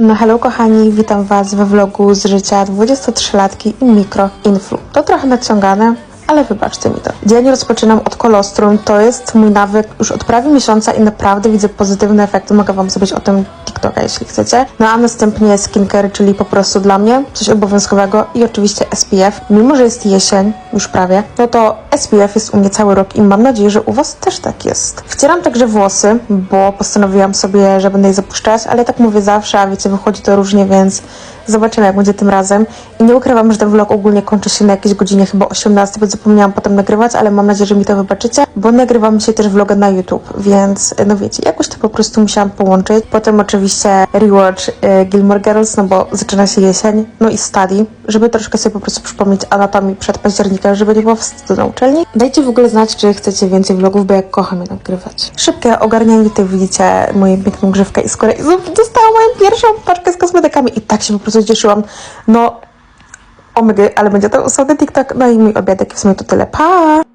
No hello kochani, witam Was we vlogu z życia 23-latki i mikroinflu. To trochę naciągane, ale wybaczcie mi to. Dzień rozpoczynam od kolostrum, to jest mój nawyk już od prawie miesiąca i naprawdę widzę pozytywne efekty. Mogę Wam zrobić o tym Jeśli chcecie. No a następnie skincare, czyli po prostu dla mnie coś obowiązkowego i oczywiście SPF. Mimo, że jest jesień, już prawie, no to SPF jest u mnie cały rok i mam nadzieję, że u Was też tak jest. Wcieram także włosy, bo postanowiłam sobie, że będę je zapuszczać, ale tak mówię zawsze, a wiecie, wychodzi to różnie, więc zobaczymy, jak będzie tym razem. I nie ukrywam, że ten vlog ogólnie kończy się na jakiejś godzinie chyba 18, bo zapomniałam potem nagrywać, ale mam nadzieję, że mi to wybaczycie, bo nagrywam się też vloga na YouTube, więc no wiecie, jakoś to po prostu musiałam połączyć. Potem oczywiście rewatch y, Gilmore Girls, no bo zaczyna się jesień, no i study, żeby troszkę sobie po prostu przypomnieć anatomii przed październikiem, żeby nie było wstydu na uczelni. Dajcie w ogóle znać, czy chcecie więcej vlogów, bo ja kocham je nagrywać. Szybkie ogarnianie, tutaj widzicie moją piękną grzywkę i skórę. Dostałam moją pierwszą paczkę z kosmetykami i tak się po prostu cieszyłam. No, omygy, ale będzie to osobny TikTok, no i mój obiadek w sumie to tyle. Pa!